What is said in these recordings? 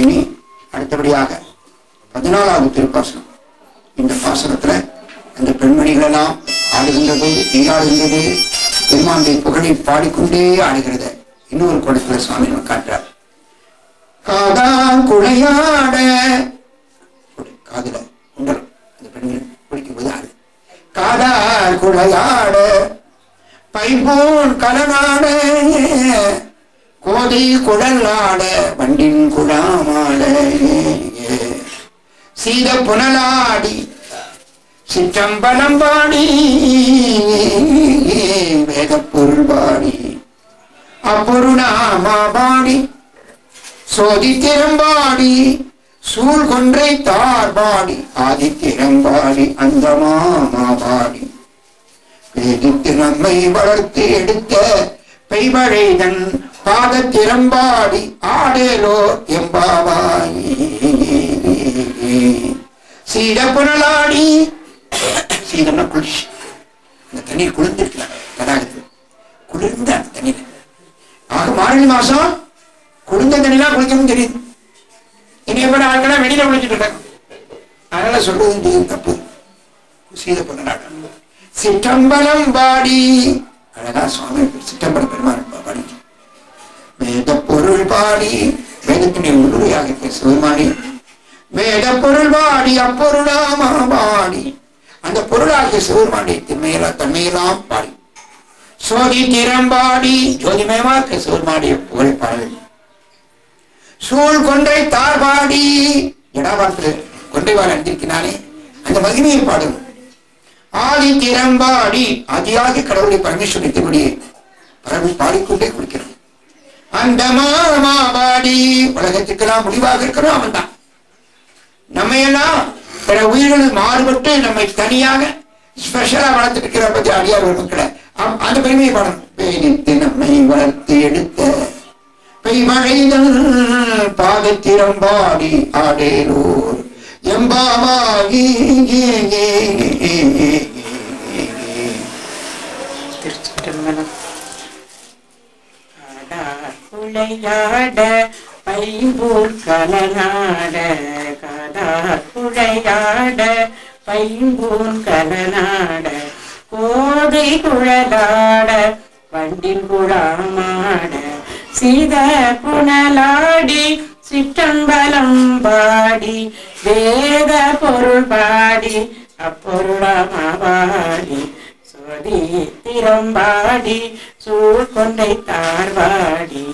இனி அடுத்தபடியாக பதினாலாவது திருப்பாசனம். இந்த பாசனத்துல அந்த பெண்மணிகள் எல்லாம் ஆடுகின்றது நீராடுகின்றது நீராடுகின்ற பெருமானுடைய புகழை பாடிக்கொண்டே ஆடுகிறத இன்னொரு குடத்துல சுவாமி காட்டுறார். காதான் குழையாட காதுல உண்டல் அந்த பெண்கள் குளிக்கும் போது ஆடு. காதா குழையாட பைபோன் கலனாட கோதை குழலாட வண்டின் குழாமாட சீத புனலாடி சிற்றம்பலம் பாடி வேத பாடி அப்பொருணாமா பாடி சோதித்திரம்பாடி சூழ் கொன்றை தார்பாடி ஆதித்திரம்பாடி அந்த மாமா பாடி வேதித்து நம்மை வளர்த்து எடுத்த பெய்மழைதன் பாதத்திரம்பாடி ஆடேலோ எம்பாவாய். சீட புரளாடி சீதம்னா குளிர்ச்சி இந்த தண்ணீர் குளிர்ந்திருக்கலாம் தடாகத்தில் குளிர்ந்த அந்த தண்ணீர். ஆக மார்கழி மாசம் குளிர்ந்த தண்ணிலாம் குளிக்கணும் தெரியுது. இனி எப்படி ஆட்கள்லாம் வெளியில குளிச்சுட்டு இருக்காங்க? அதனால சொல்றது தப்பு. சீத புனலாட சிற்றம்பலம் பாடி அழகா சுவாமி சிற்றம்பல பெருமாள் பாடி. வேத பொருள் பாடி. வேதத்தினை உள்ளுரையாக பேசுவதுமானி வேத பொருள் பாடி அப்பொருளாமா பாடி அந்த பொருளாகிய சிவருமாடி திண்மையெல்லாம் தன்மையெல்லாம் பாடி. சோதி திறம்பாடி ஜோதிமயமா இருக்க சிவருமாடிய புகழ் பாடல். சூழ் கொன்றை தார்பாடி இடாபாட்டு கொன்றை வாழ் அணிந்திருக்கிறானே அந்த மகிமையை பாடும். ஆதி திறம்பாடி ஆதியாகி கடவுளை பரமேஸ்வரி திருவடி பரவி பாடிக்கொண்டே குளிக்கிறோம் அந்த மாமாடி உலகத்துக்கெல்லாம் முடிவாக இருக்கிறோம் அவன் தான் நம்ம எல்லாம் பிற உயிர்கள் மாறுபட்டு நம்மை தனியாக ஸ்பெஷலா வளர்த்துட்டு இருக்கிற பத்தி அடியார் மக்களை. அந்த பெருமையை பாடணும். பேணித்து நம்மை வளர்த்து எடுத்த பெய்மழைதல் பாதத்திரம் பாடி ஆடேலூர். எம்பாவாகி திருச்சிற்றம்பலம் குழையாட பைம்பூர் கலநாட கதா குழையாட பைம்பூர் கலநாட கோதை குழலாட வண்டில் குழாமாட சீத புனலாடி சிற்றம்பலம் பாடி வேத பொருள் பாடி அப்பொருளமாடி சோதி திறம்பாடி சூழ் கொண்டை தார்வாடி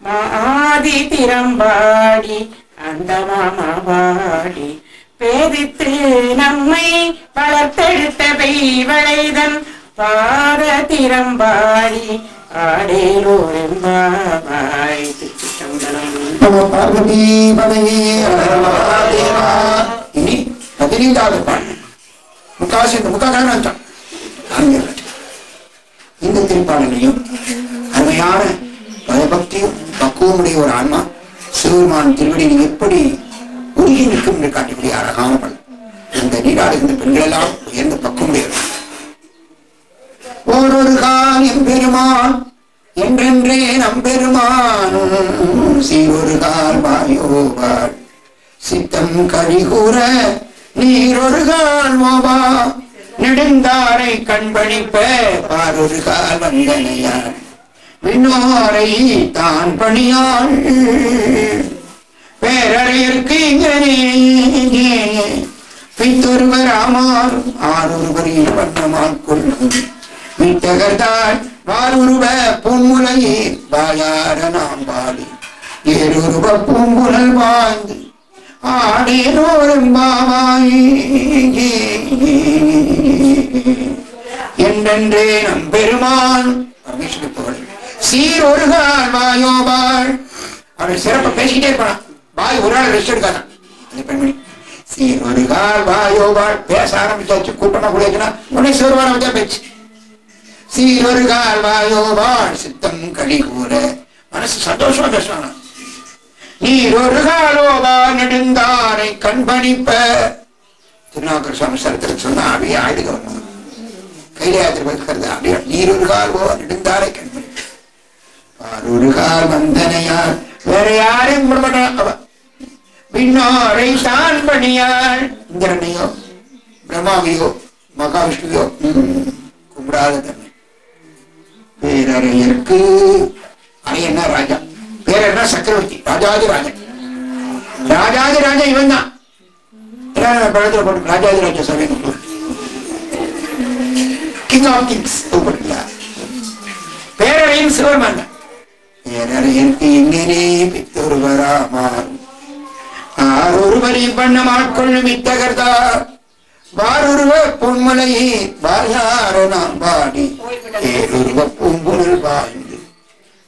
ஆதி திறம்பாடி அந்த மாமாவாடி பேதித்து நம்மை வளர்த்தெடுத்த பெய்வளைதன் பாத திறம்பாடி ஆடேலோரெம்பாவாய் பார்வதி இனி பதினைந்தாவது பாடல் முக்காசி இந்த முக்காக்கான இந்த திருப்பாடலையும் அருமையான பயபக்தியும் பக்குவமுடைய ஒரு ஆன்மா சிவபெருமான் திருவடியில் எப்படி உருகி நிற்கும் என்று காட்டக்கூடிய அழகான படம் இந்த நீராடுகின்ற பெண்கள் எல்லாம் உயர்ந்த பக்குவமுடையவர். ஓரொரு கால் எம்பெருமான் என்றென்றே நம்பெருமானும் சீரொரு கால் வாயோவாள் சித்தம் கழிகூற நீரொரு கால் மோபா. நெடுந்தாரை கண்பணிப்ப பாரொரு கால் வந்தனையான் விண்ணோரை தான் பணியாள் பேரறையிற்கு பித்தொருவர் ஆமார் ஆறொருவர் வண்ணமால் கொள்ளும். வித்தகர்தான் வாருருவ பூங்குலையே வாயார நாம் பாடி ஏருருவ பூங்குழல் வாழ்ந்து ஆடேரோரம்பாவாய் என்றென்றே நம் பெருமான் பரமேஸ்வரி புகழ். சீரொருகால் வாயோபாள் அவன் சிறப்பை பேசிக்கிட்டே இருப்பான். வாய் ஒரு நாள் ரெஸ்ட் எடுக்காதான். அந்த பெண்மணி சீரொருகால் வாயோபாள் பேச ஆரம்பிச்சாச்சு. கூட்டமா கூடியாச்சுன்னா உடனே சிறுவான வந்தா பேச்சு சீரொருகால் வாயோபாள் சித்தம் கடி கூற மனசு சந்தோஷமா பேசுவானா? நீர் ஒரு காலோபா நெடுந்தாரை கண்பணிப்ப. திருநாவுக்கர் சுவாமி சரித்திரம் சொன்னா அப்படியே ஆயுத வரணும் கைலாயத்தில் அப்படியே நீர் ஒரு கால்வோ நெடுந்தாரை கண் பார் வந்தனையார் வேற யாரையும் விட மாட்டான் அவ தான் பணியாள் இந்திரனையோ பிரம்மாவையோ மகாவிஷ்ணுவையோ கும்பிடாத தன்மை. பேரறையருக்கு அரையன்னா ராஜா? பேரன்னா சக்கரவர்த்தி. ராஜாதி ராஜன். ராஜாதி ராஜா இவன் தான் பழத்துல போட்டு ராஜாதி ராஜா சபை கிங் ஆஃப் கிங்ஸ் கூப்பிடுங்களா பேரறையும் சிவருமான் தான். பேரறையருக்கு எங்கேனே பித்தொருவரா ஆரொருவரை பண்ணம் ஆட்கொள்ளும் இத்தகர்தா வாருருவ பொன்மலை வாயார நாம் பாடி ஏருருவ பூங்குழல் வாழ்ந்து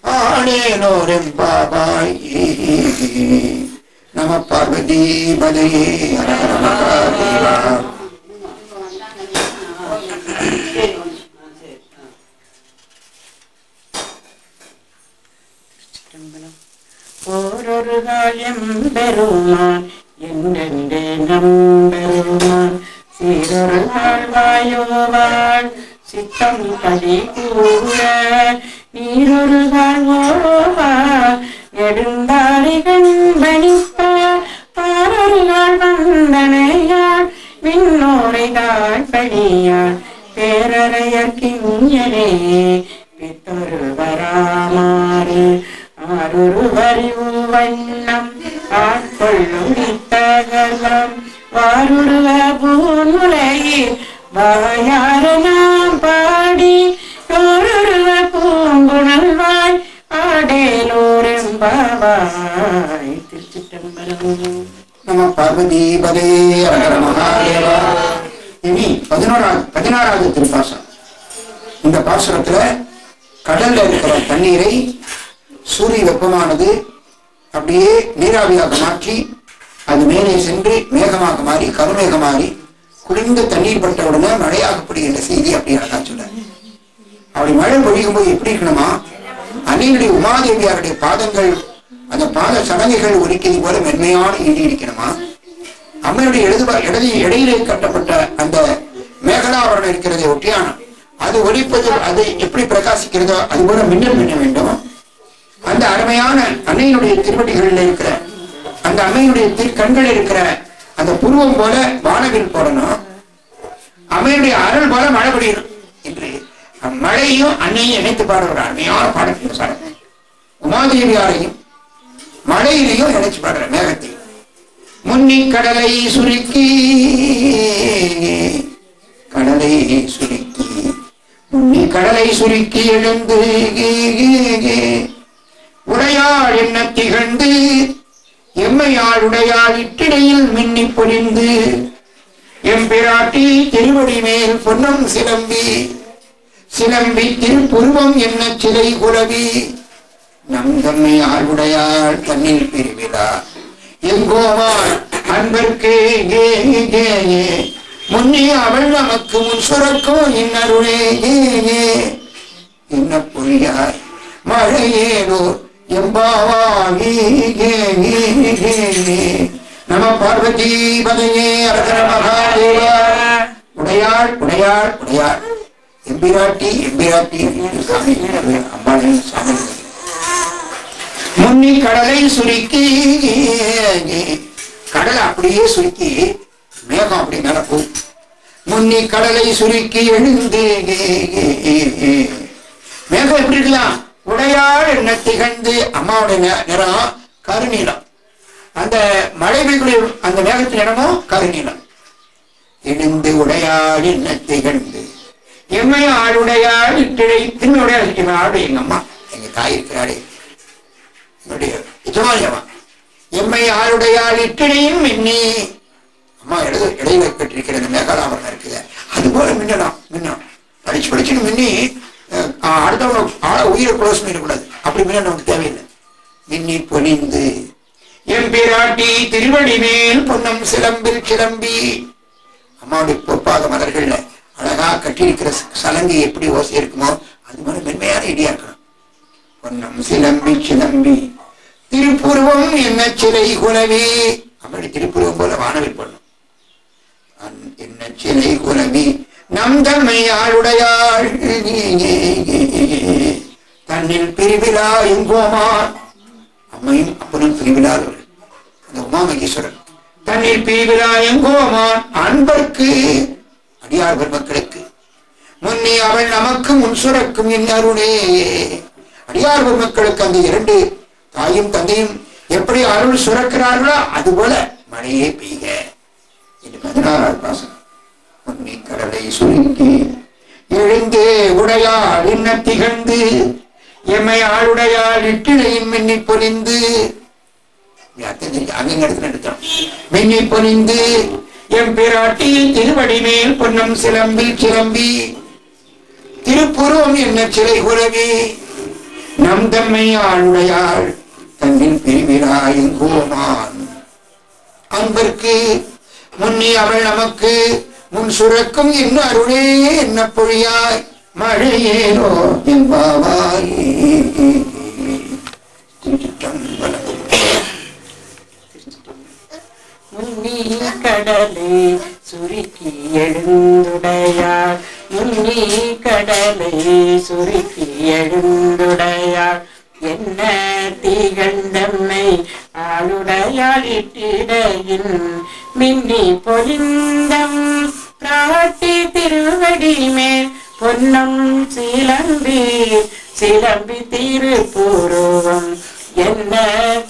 ஆடேனோரும் பாபாய் நம பார்வதி பதையே ஓரொரு காயம் பெருமான் என்றென்றே நம்பெருமான் சீரொரு வாழ்வாயோவாள் சித்தம் கடி கூட நீரொரு மகாதேவா இனி பதினோராவது பதினாறாவது திருப்பாசனம். இந்த பாசனத்துல கடல்ல இருக்கிற தண்ணீரை சூரிய வெப்பமானது அப்படியே நீராவியாக மாற்றி அது மேலே சென்று மேகமாக மாறி கருமேக மாறி குளிர்ந்த தண்ணீர் பட்ட உடனே மழையாகப்படுகின்ற செய்தி அப்படி அழகா சொல்றாரு. அப்படி மழை பொழியும் போது எப்படி இருக்கணுமா? அன்னையுடைய உமாதேவியாருடைய பாதங்கள் அந்த பாத சடங்குகள் ஒலிக்கிறது போல மென்மையான ஈடு இருக்கணுமா அம்மையுடைய எழுது இடது இடையிலே கட்டப்பட்ட அந்த மேகலாவரணம் இருக்கிறது ஒட்டியானம் அது ஒழிப்பது அது எப்படி பிரகாசிக்கிறதோ அது போல மின்னல் மின்ன வேண்டும். அந்த அருமையான அன்னையினுடைய திருவடிகளில் இருக்கிற அந்த அம்மையினுடைய திருக்கண்கள் இருக்கிற அந்த புருவம் போல வானவில் போடணும். அம்மையுடைய அருள் போல மழை பொழியணும். என்று மழையும் அன்னையும் இணைத்து பாடுற ஒரு அருமையான பாடல் சார் உமாதேவியாரையும் மழையிலையும் இணைச்சு பாடுற மேகத்தை. முன்னி கடலை சுருக்கி. கடலை சுருக்கி. முன்னி கடலை சுருக்கி எழுந்து. உடையாள் என்ன திகழ்ந்து? எம்மையாள் உடையாள் இட்டிடையில் மின்னி பொழிந்து. எம்பிராட்டி திருவடி மேல் பொன்னம் சிலம்பி. சிலம்பி திருப்புருவம் என்ன சிலை குலவி. நம் தம்மை ஆளுடையாள் தண்ணீர் பிரிவிழா. எங்கோவாள் அன்பர்க்கு ஏ ஏ ஏ முன்னே அவள் நமக்கு முன் சுரக்கும் இன்னருளே ஏ ஏ. என்ன புரியாய் மழையேனோ எம்பாவாகி ஏ ஏ ஏ நம பார்வதி பதையே அரசர மகாதேவா. உடையாள் உடையாள் உடையாள். எம்பிராட்டி எம்பிராட்டி. சாமி அம்பாளே சாமி முன்னி கடலை சுருக்கி கடலை அப்படியே சுருக்கி மேகம் அப்படி மேல போகும். முன்னி கடலை சுருக்கி எழுந்து மேகம் எப்படி இருக்கலாம்? உடையாள் என்ன திகழ்ந்து அம்மாவுடைய நிறம் கருநீளம் அந்த மழை பெய்யக்கூடிய அந்த மேகத்தின் நிறமும் கருநீளம் எழுந்து உடையாள் என்ன திகழ்ந்து. எம்மை ஆளுடையாள் கிழை தின்னுடைய உடையாள் எங்க ஆடு எங்க அம்மா எங்க தாய் இருக்கிறாரே என்னுடைய எஜமானியம்மா எம்மை ஆளுடையாள் இட்டிடையும் மின்னி. அம்மா இடது இடையில கட்டிருக்கிற இந்த மேகாலாபரணம் இருக்குது. அது போல மின்னலாம் மின்னும் படிச்சு படிச்சுன்னு மின்னி அஹ், அடுத்தவங்க ஆள உயிரை க்ளோஸ் பண்ணிடக்கூடாது அப்படி மின்ன நமக்கு தேவையில்லை. மின்னி பொழிந்து எம்பிராட்டி திருவடி மேல் பொன்னம் சிலம்பில் சிலம்பி அம்மாவுடைய பொற்பாத மலர்கள்ல அழகா கட்டியிருக்கிற சலங்கை எப்படி ஓசை இருக்குமோ அது மாதிரி மென்மையான இடியா இருக்கணும். பொன்னம் சிலம்பி சிலம்பி. திருப்புருவம் என்ன சிலை குலவி? அப்படி திருப்புருவம் போல வானவில் பண்ணும். என்ன சிலை குலவி நம் தம்மையாளுடையாள் தன்னில் பிரிவிழா எங்கோமா அம்மையும் அப்பனும் பிரிவிழாதவர்கள் அந்த உமாமகேஸ்வரன். தண்ணீர் பிரிவிழா எங்கோமான் அன்பர்க்கு அடியார் பெருமக்களுக்கு. முன்னே அவள் நமக்கு முன் சுரக்கும் என் அருணே அடியார் பெருமக்களுக்கு அந்த இரண்டு தாயும் தந்தையும் எப்படி அருள் சுரக்கிறார்களோ அதுபோல மழையே பெய்க. இது பதினாறாவது பாசனம். முன்னி கடலை சுருங்கி எழுந்து உடையால் என்ன திகழ்ந்து எம்மை ஆளுடையால் இட்டிலையும் மின்னி பொலிந்து. அங்க இடத்துல எடுத்தோம் மின்னி பொலிந்து எம் பிராட்டி திருவடி மேல் பொன்னம் சிலம்பில் சிலம்பி. திருப்புறம் என்ன சிலை உறவே நம் தம்மை ஆளுடையாள் தன்னின் பிரிவிழா எங்கோமான் அன்பிற்கு முன்னே அவள் நமக்கு முன் சுரக்கும் என்ன அருளே என்ன பொழியாய்? மழையேனோ என்பாவாய். கடலை சுருக்கி எழுந்துடையாள். இன்னி கடலை சுருக்கி எழுந்துடையாள். என்ன தீகண்டம்மை ஆளுடையாள் இட்டிடையின் மின்னி பொழிந்தம் பிராட்டி திருவடி மேல் பொன்னம் சிலம்பி சிலம்பி திருப்பூர்வம். என்ன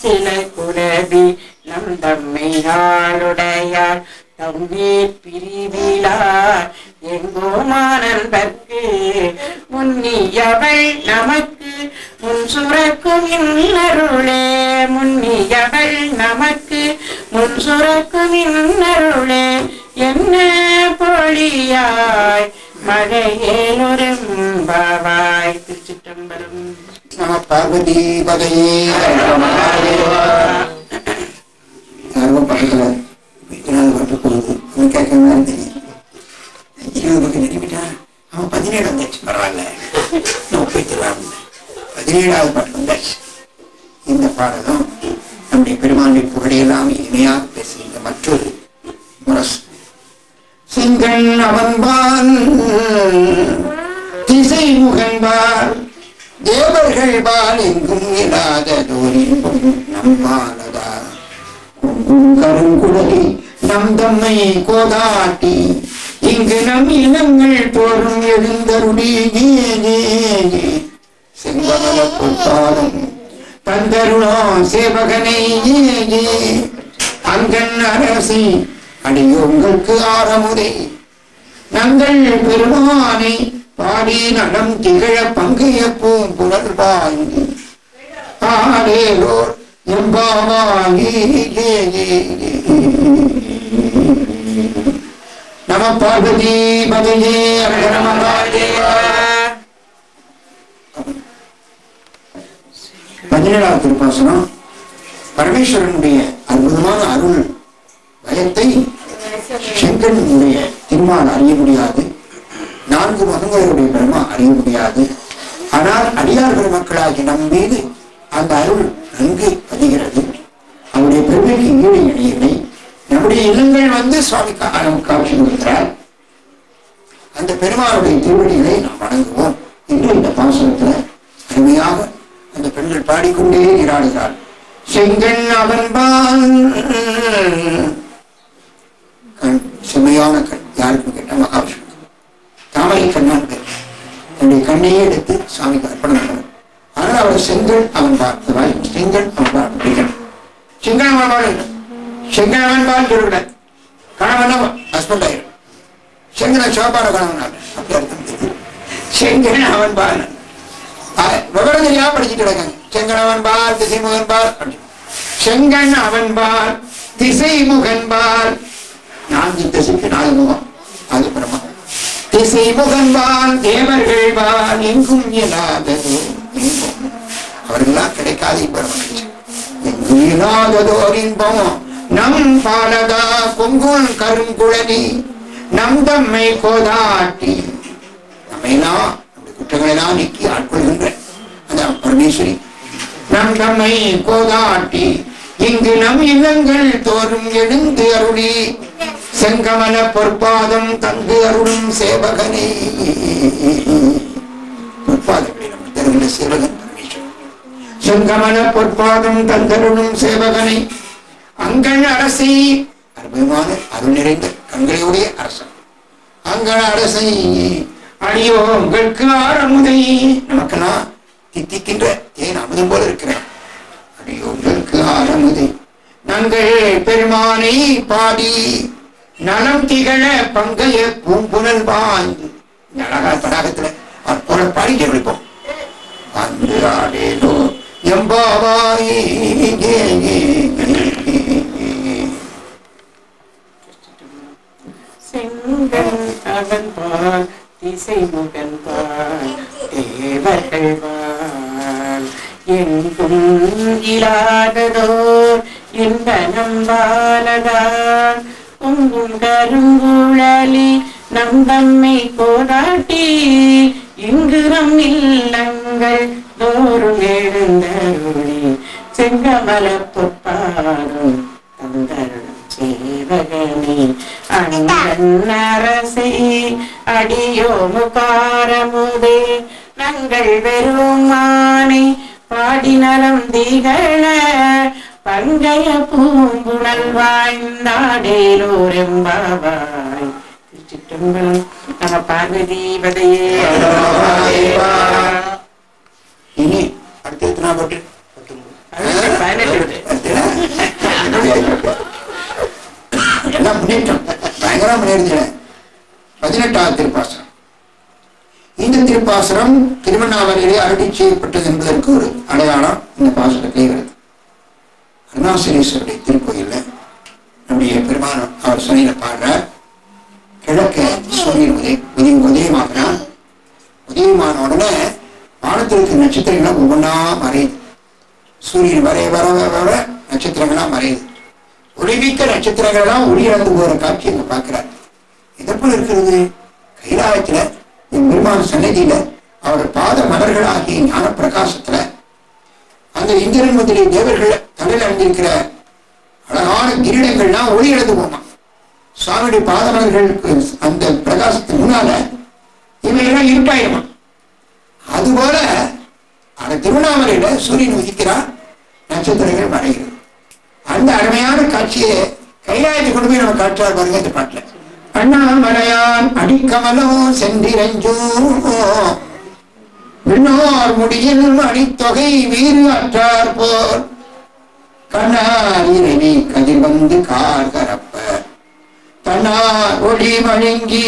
சில குரபி நம் தம்மையாளுடையார் தம்மீர் பிரிவிழா எங்கோமானன்பர்க்கு முன்னியவள் நமக்கு முன் சுரக்கும் இன்னருளே. முன்னியவள் நமக்கு முன் சுரக்கும் இன்னருளே. என்ன பொழியாய் மழையேலொரும்பாவாய் திருச்சிற்றம்பலம். நம பார்வதி யாரும் பக்கத்துல அவன் தெரியும் இருபது பக்கம் நிரம்பிட்டா அவன் பதினேழு வந்தாச்சு பரவாயில்ல நான் போய்த்துருவான் பதினேழாவது பாட்டு வந்தாச்சு இந்த பாடலும் நம்முடைய பெருமானை புகழையெல்லாம் இனிமையாக பேசுகின்ற மற்றொரு முரசு செங்கண் அவன்பான் திசை முகன்பார் தேவர்கள் பால் எங்கும் இல்லாததோரின் நம்மானதா கருங்குடலி நம் தம்மை கோதாட்டி இங்கு நம் இனங்கள் போரும் எழுந்தருளி செங்கமல தந்தருளோ சேவகனை அங்கன் அரசி அடியோங்களுக்கு ஆரமுறை நங்கள் பெருமானை பாடி நடம் திகழ பங்கு பங்கைய புலர் பாய்ந்து ஆடேலோர் எம்பாவாகி நம பார்வதி பதையே பதினேழாவது திருப்பாசனம் பரமேஸ்வரனுடைய அற்புதமான அருள் பயத்தை செங்கனுடைய திருமால் அறிய முடியாது. நான்கு மதங்களுடைய பெருமா அறிய முடியாது. ஆனால் அடியார் பெருமக்களாகி நம் மீது அந்த அருள் நன்கு பதிகிறது. அவருடைய பெருமைக்கு ஈடு இணையில்லை வரக்கூடிய இனங்கள் வந்து சுவாமி கா- காட்சி கொடுக்கிறார் அந்த பெருமாளுடைய திருவடிகளை நாம் வணங்குவோம் என்று இந்த பாசனத்துல அருமையாக அந்த பெண்கள் பாடிக்கொண்டே நீராடுகிறார் செங்கன் அவன்பான் கண் செம்மையான கண். யாருக்கும் கேட்ட மகாவிஷ்ணு தாமரை கண்ணான் பேர் தன்னுடைய கண்ணையே எடுத்து சாமிக்கு அர்ப்பணம் பண்ணணும். ஆனால் அவர் செங்கல் அவன் செங்கல் அவன்பான் பார்த்து செங்கல் அவன் பாடு செங்கல் அவன் சொல்லக்கூடாது கணவன் ஹஸ்பண்ட் ஆயிரும். செங்கலை சாப்பாடு கணவன் அப்படி அர்த்தம் தெரியும் செங்கல் அவன் பால் விவரம் தெரியாம படிச்சுட்டு கிடக்காங்க செங்கனவன் பால் திசைமுகன் பால் அப்படி. செங்கன் அவன் பால் திசைமுகன் பால். நான்கு திசைக்கு நாலு முகம். அது பிரமா திசைமுகன் பால் தேவர்கள் பால் எங்கும் இயலாததோ இன்பம் அவர்களெல்லாம் கிடைக்காத இன்பம் எங்கும் இயலாததோ இன்பம். நம் பாலதா கொங்குள் கருங்குழலி நம் தம்மை கோதாட்டி. நம்மையெல்லாம் நம்முடைய குற்றங்களெல்லாம் நீக்கி ஆட்கொள்கின்ற அந்த பரமேஸ்வரி. நம் தம்மை கோதாட்டி இங்கு நம் இல்லங்கள் தோறும் எழுந்து அருளி. செங்கமல பொற்பாதம் தங்கு அருளும் சேவகனே. பொற்பாதங்களை நம்ம தருகின்ற சேவகன் பரமேஸ்வரன். செங்கமல பொற்பாதம் தந்தருளும் சேவகனை. அங்கண் அரசை அற்புதமான அருள் நிறைந்த கண்களையுடைய அரசன். அங்கண் அரசை அடியோ உங்களுக்கு ஆரமுதை. நமக்கெல்லாம் தித்திக்கின்ற தேன் அமுதம் போல இருக்கிறேன். அடியோ உங்களுக்கு ஆரமுதை. நங்கள் பெருமானை பாடி நலம் திகழ பங்கைய பூம்புணல் வாய்ந்து. இந்த அழகா தடாகத்துல அற்புதம் போல பாடிட்டு விழிப்போம் வந்து ஆடேனோ எம்பாவாய் செங்கன் அவன் பால் திசை முகன் பால் தேவர்கள் பால் எங்கும் இல்லாததோர் இந்த நம்பாலதான் பொங்கும் கருங்குழலி நம்பம்மை கோதாட்டி இங்குறம் இல்லங்கள் தோறும் எழுந்தருளி செங்கமல பொற்பாடும் தந்தருளும் சேவகனே. அண்ணன் அரசே அடியோ முகாரமுதே நங்கள் வெறுமானை பாடி நலம் திகழ பங்கைய பூங்குழல் வாய்ந்தாடேலோரெம்பாவாய் திருச்சிற்றம்பலம் நம பார்வதி பதையே இனி அடுத்து எத்தனை போட்டு? எல்லாம் முன்னேற்றம் பயங்கரமா முன்னேறிஞ்சிட பதினெட்டாவது திருப்பாசனம். இந்த திருப்பாசனம் திருவண்ணாமலையிலே அருளி செய்யப்பட்டது என்பதற்கு ஒரு அடையாளம் இந்த பாசனத்திலே வருது அருணாசலேஸ்வருடைய திருக்கோயில்ல நம்முடைய பெருமான அவர் சனியில பாடுறார் கிழக்க சூரியன் உதய உதயம் உதயமாகிறான் உதயமான உடனே வானத்தில் இருக்கிற நட்சத்திரங்கள்லாம் ஒவ்வொன்றா மறையுது சூரியன் வரைய வர வர வர மறையுது ஒளிமிக்க நட்சத்திரங்கள் ஒளி இழந்து போகிற காட்சி அங்க பார்க்கிறார். எதற்குள் இருக்கிறது? கைலாயத்தில் என் பெருமான் சன்னதியில் அவர் பாத மலர்களாகிய ஞான பிரகாசத்தில் அந்த இந்திரன் முதலிய தேவர்கள் தலையில் அணிந்திருக்கிற அழகான கிரீடங்கள்லாம் ஒளி இழந்து போமா. சுவாமியுடைய பாதமலர்களுக்கு அந்த பிரகாசத்துக்கு முன்னால இவையெல்லாம் இருட்டாயிருமா அதுபோல அந்த திருவண்ணாமலையில சூரியன் உதிக்கிறான் நட்சத்திரங்கள் மறைகிறது. அந்த அருமையான காட்சியை கைலாயத்தை கொண்டு போய் நம்ம காட்டுறாரு பாருங்க இந்த பாட்டுல. அண்ணாமலையான் அடிக்கமலம் சென்றிரஞ்சோ விண்ணோர் முடியில் அடித்தொகை வீறு அற்றார் போர் கண்ணார் கதிர் வந்து கார் கரப்ப தன்னார் ஒளி வழங்கி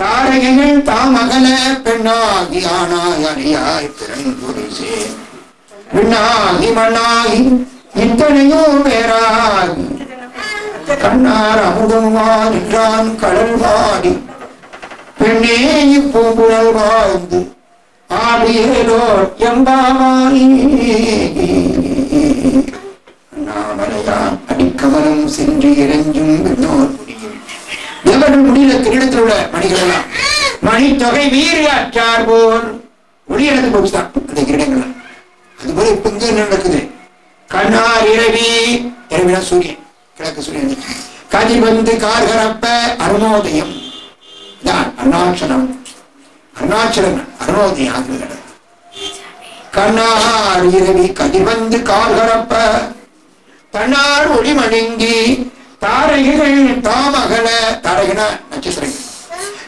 தாரகைகள் தாமகல பெண்ணாகி ஆனாய் அணியாய் பிறங்குரிசே பெண்ணாகி மண்ணாகி இத்தனையோ பேராகி கண்ணார் அமுதமா நின்றான் கடல் வாடி. பெண்ணே இப்பூங்குழல் வாழ்ந்து ஆடியேலோ எம்பாவாயி அண்ணாமலையான் அடிக்கமலம் சென்று இறைஞ்சும் விண்ணோர். முடியும் முடியல திருடத்தில் உள்ள மணிகளெல்லாம் மணித்தொகை மணி தொகை வீறு அற்றார் போல். ஒளியிழந்து போச்சுதான் அந்த கிரீடங்கள். அது போல இப்ப இங்க என்ன நடக்குது? கண்ணார் இரவி. இரவினா சூரியன். கிழக்கு சூரியன். கதிர் வந்து கார்கரப்ப அருணோதயம். தான் அருணாச்சலம். அருணாச்சலம் அருணோதயம் ஆகிறது கண்ணார் இரவி கதிர் வந்து கார்கரப்ப. தன்னார் ஒளி மணிங்கி தாரகைகள் தாமகல தாரகைனா நட்சத்திரங்கள்.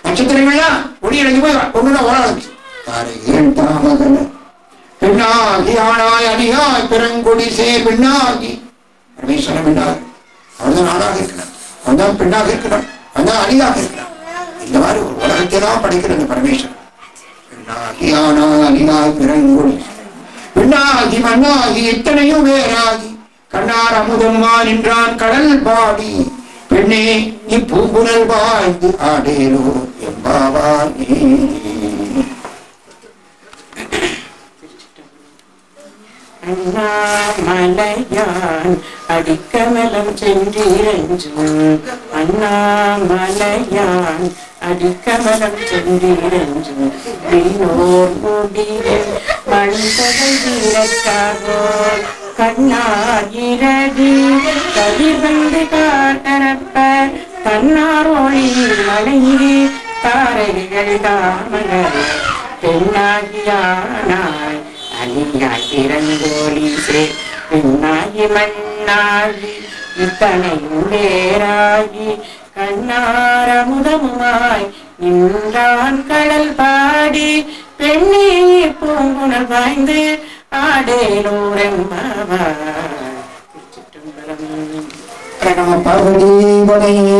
நட்சத்திரங்கள்லாம் ஒளி இழந்து போய் ஒண்ணுனா ஓட ஆரம்பிச்சு. தாரகைகள் தாமகல பெண்ணாகி ஆணாய் அணியாய் பிறங்கொடி சே பெண்ணாகி. பரமேஸ்வரன் பெண்ணாக. அவர்தான் ஆணாக இருக்கிறார் அவன்தான் பெண்ணாக இருக்கிறார் அவன்தான் அணியாக இருக்கிறார் இந்த மாதிரி ஒரு தான் படைக்கிற அந்த பரமேஸ்வரன். பெண்ணாகி ஆணாய் அணியாய் பெருங்கொடி பெண்ணாகி மண்ணாகி எத்தனையும் வேறாகி கண்ணார் அமுதம்மா நின்றான் கடல் பாடி. பெண்ணே இப்பூங்குணல் வாழ்ந்து ஆடேலோ எம்பாவானே அண்ணாமலையான் அடிக்கமலம் சென்றிரஞ்சும் அண்ணாமலையான் அடிக்கமலம் சென்றிரஞ்சும் வீணோர் முடியில் மண்தகை வீரக்காகோ கண்ணாயிரதி கதிர்வந்து காட்டரப்ப தன்னார் ஒளி மலையே தாரைகள் தாமகர் பெண்ணாகியானாய் அணியாய் திறந்தோழி பெண்ணாகி மண்ணாகி இத்தனையும் வேறாகி கண்ணாரமுதமுமாய் நின்றான் கடல் பாடி. பெண்ணே பூங்குணர் பாய்ந்து ஆடேலோரெம்பாவாய். பிரணவ பகுதி பதையே